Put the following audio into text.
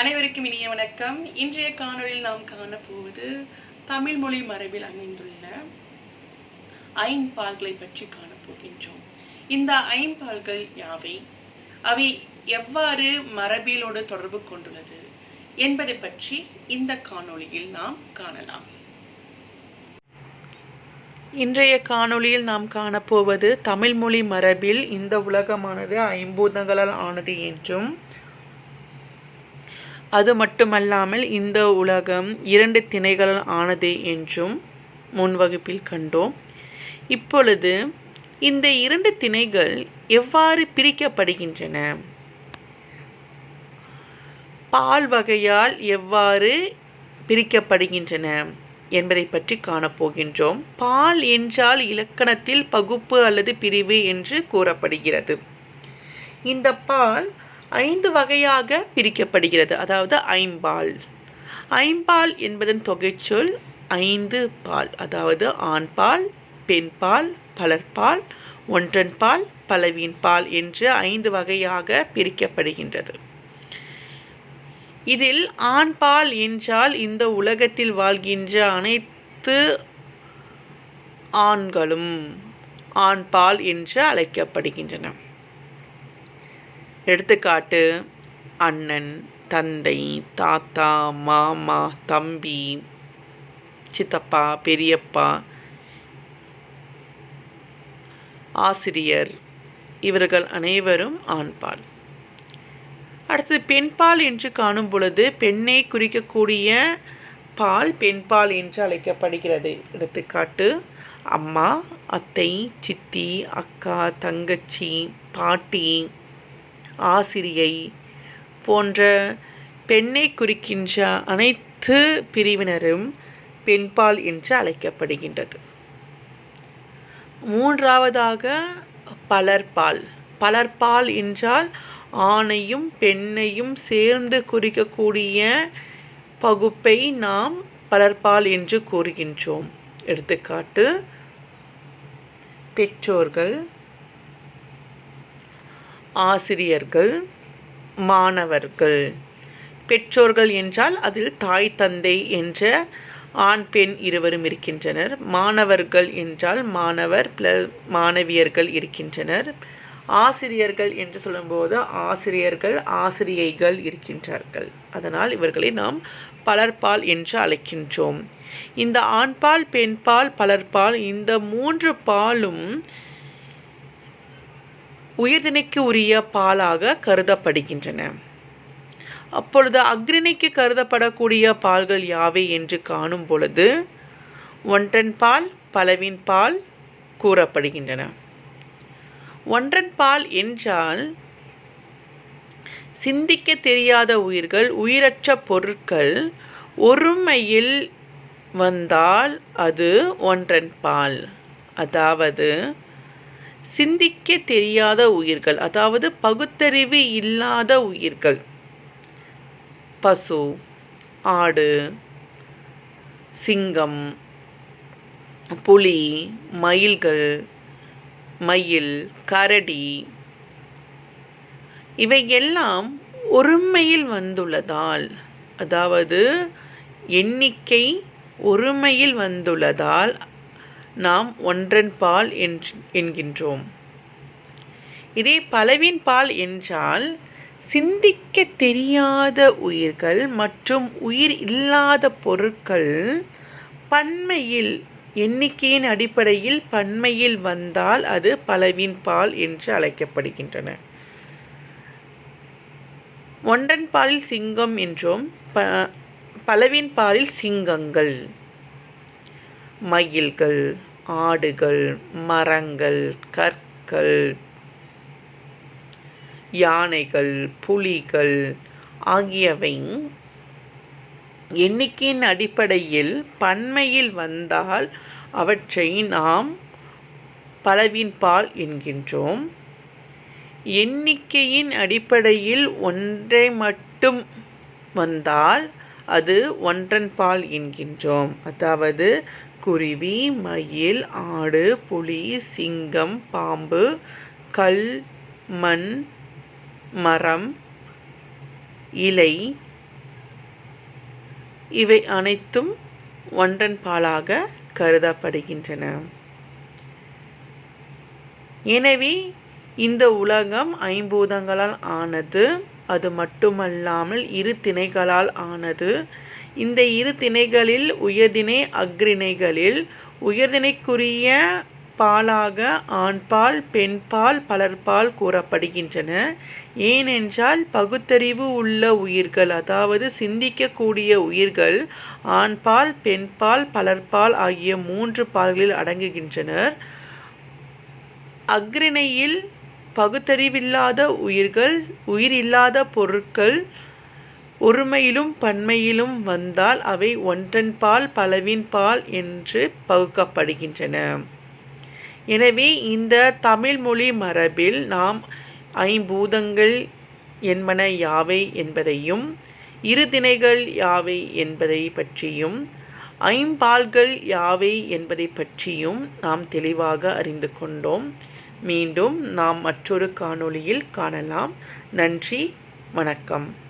அனைவருக்கும் இனிய வணக்கம். இன்றைய காணொலியில் நாம் காணப்போவது தமிழ் மொழி மரபில் அமைந்துள்ள ஐம்பால்களை பற்றி காணப்போகின்றோம். இந்த ஐம்பால்கள் யாவை? அவை எவ்வாறு மரபிலோடு தொடர்பு கொண்டுள்ளது என்பதை பற்றி இந்த காணொளியில் நாம் காணலாம். இன்றைய காணொளியில் நாம் காணப்போவது தமிழ் மொழி மரபில் இந்த உலகமானது ஐம்பூதங்களால் ஆனது என்றும் அது மட்டுமல்லாமல் இந்த உலகம் இரண்டு திணைகளால் ஆனது என்றும் முன் வகுப்பில் கண்டோம். இப்பொழுது இந்த இரண்டு திணைகள் எவ்வாறு பிரிக்கப்படுகின்றன? பால் வகையால் எவ்வாறு பிரிக்கப்படுகின்றன என்பதை பற்றி காணப்போகின்றோம். பால் என்றால் இலக்கணத்தில் பகுப்பு அல்லது பிரிவு என்று கூறப்படுகிறது. இந்த பால் ஐந்து வகையாக பிரிக்கப்படுகிறது. அதாவது ஐம்பால். ஐம்பால் என்பதன் தொகைச்சொல் ஐந்து பால். அதாவது ஆண்பால் பெண்பால் பலர்பால் ஒன்றன்பால் பலவீன் பால் என்று ஐந்து வகையாக பிரிக்கப்படுகின்றது. இதில் ஆண்பால் என்றால் இந்த உலகத்தில் வாழ்கின்ற அனைத்து ஆண்களும் ஆண்பால் என்று அழைக்கப்படுகின்றன. எடுத்துக்காட்டு அண்ணன் தந்தை தாத்தா மாமா தம்பி சித்தப்பா பெரியப்பா ஆசிரியர் இவர்கள் அனைவரும் ஆண்பால் அடுத்தது பெண்பால் என்று காணும் பொழுது பெண்ணை குறிக்கக்கூடிய பால் பெண்பால் என்று அழைக்கப்படுகிறது. எடுத்துக்காட்டு அம்மா அத்தை சித்தி அக்கா தங்கச்சி பாட்டி ஆசிரியை போன்ற பெண்ணை குறிக்கின்ற அனைத்து பிரிவினரும் பெண்பால் என்று அழைக்கப்படுகின்றது. மூன்றாவதாக பலர்பால். பலர்பால் என்றால் ஆணையும் பெண்ணையும் சேர்ந்து குறிக்கக்கூடிய பகுப்பை நாம் பலர்பால் என்று கூறுகின்றோம். எடுத்துக்காட்டு பெற்றோர்கள் ஆசிரியர்கள் மாணவர்கள். பெற்றோர்கள் என்றால் அதில் தாய் தந்தை என்ற ஆண் பெண் இருவரும் இருக்கின்றனர். மாணவர்கள் என்றால் மாணவர் ப்ளஸ் மாணவியர்கள் இருக்கின்றனர். ஆசிரியர்கள் என்று சொல்லும்போது ஆசிரியர்கள் ஆசிரியைகள் இருக்கின்றார்கள். அதனால் இவர்களை நாம் பலர்பால் என்று அழைக்கின்றோம். இந்த ஆண்பால் பெண்பால் பலர்பால் இந்த மூன்று பாலும் உயிர்தினைக்கு உரிய பாலாக கருதப்படுகின்றன. அப்பொழுது அக்ரிணைக்கு கருதப்படக்கூடிய பால்கள் யாவை என்று காணும் பொழுது ஒன்றன் பால் பலவின் பால் கூறப்படுகின்றன. ஒன்றன் பால் என்றால் சிந்திக்க தெரியாத உயிர்கள் உயிரற்ற பொருட்கள் ஒருமையில் வந்தால் அது ஒன்றன் பால். அதாவது சிந்திக்க தெரியாத உயிர்கள் அதாவது பகுத்தறிவு இல்லாத உயிர்கள். பசு ஆடு சிங்கம் புலி மயில்கள் மயில் கரடி. இவையெல்லாம் ஒருமையில் வந்துள்ளதால் அதாவது எண்ணிக்கை ஒருமையில் வந்துள்ளதால் நாம் ஒன்றன் பால் என்கின்றோம். இதே பலவின் பால் என்றால் சிந்திக்க தெரியாத உயிர்கள் மற்றும் உயிர் இல்லாத பொருட்கள் பன்மையில் எண்ணிக்கையின் அடிப்படையில் பன்மையில் வந்தால் அது பலவின் பால் என்று அழைக்கப்படுகின்றன. ஒன்றன் பாலில் சிங்கம் என்றும். ப பலவின் பாலில் சிங்கங்கள். மயில்கள் ஆடுகள் மரங்கள் கற்கள் யானைகள் புலிகள் ஆகியவை எண்ணிக்கையின் அடிப்படையில் பன்மையில் வந்தால் அவற்றை நாம் பலவின் பால் என்கின்றோம். எண்ணிக்கையின் அடிப்படையில் ஒன்றை மட்டும் வந்தால் அது ஒன்றன் பால் என்கின்றோம். அதாவது குருவி மயில் ஆடு புலி சிங்கம் பாம்பு கல் மண் மரம் இலை. இவை அனைத்தும் ஒன்றன் பாலாக கருதப்படுகின்றன. எனவே இந்த உலகம் ஐம்பூதங்களால் ஆனது அது மட்டுமல்லாமல் இரு திணைகளால் ஆனது. இந்த இரு திணைகளில் உயர்திணை அக்ரிணைகளில் உயர்திணைக்குரிய பாலாக ஆண்பால் பெண்பால் பலர்பால் கூறப்படுகின்றன. ஏனென்றால் பகுத்தறிவு உள்ள உயிர்கள் அதாவது சிந்திக்கக்கூடிய உயிர்கள் ஆண்பால் பெண்பால் பலர்பால் ஆகிய மூன்று பால்களில் அடங்குகின்றனர். அக்ரிணையில் பகுத்தறிவில்லாத உயிர்கள் உயிரில்லாத பொருட்கள் ஒருமையிலும் பன்மையிலும் வந்தால் அவை ஒன்றன் பால் பலவின் பால் என்று பகுக்கப்படுகின்றன. எனவே இந்த தமிழ் மொழி மரபில் நாம் ஐம்பூதங்கள் என்பன யாவை என்பதையும் இருதிணைகள் யாவை என்பதை பற்றியும் ஐம்பால்கள் யாவை என்பதை பற்றியும் நாம் தெளிவாக அறிந்து கொண்டோம். மீண்டும் நாம் மற்றொரு காணொளியில் காணலாம். நன்றி வணக்கம்.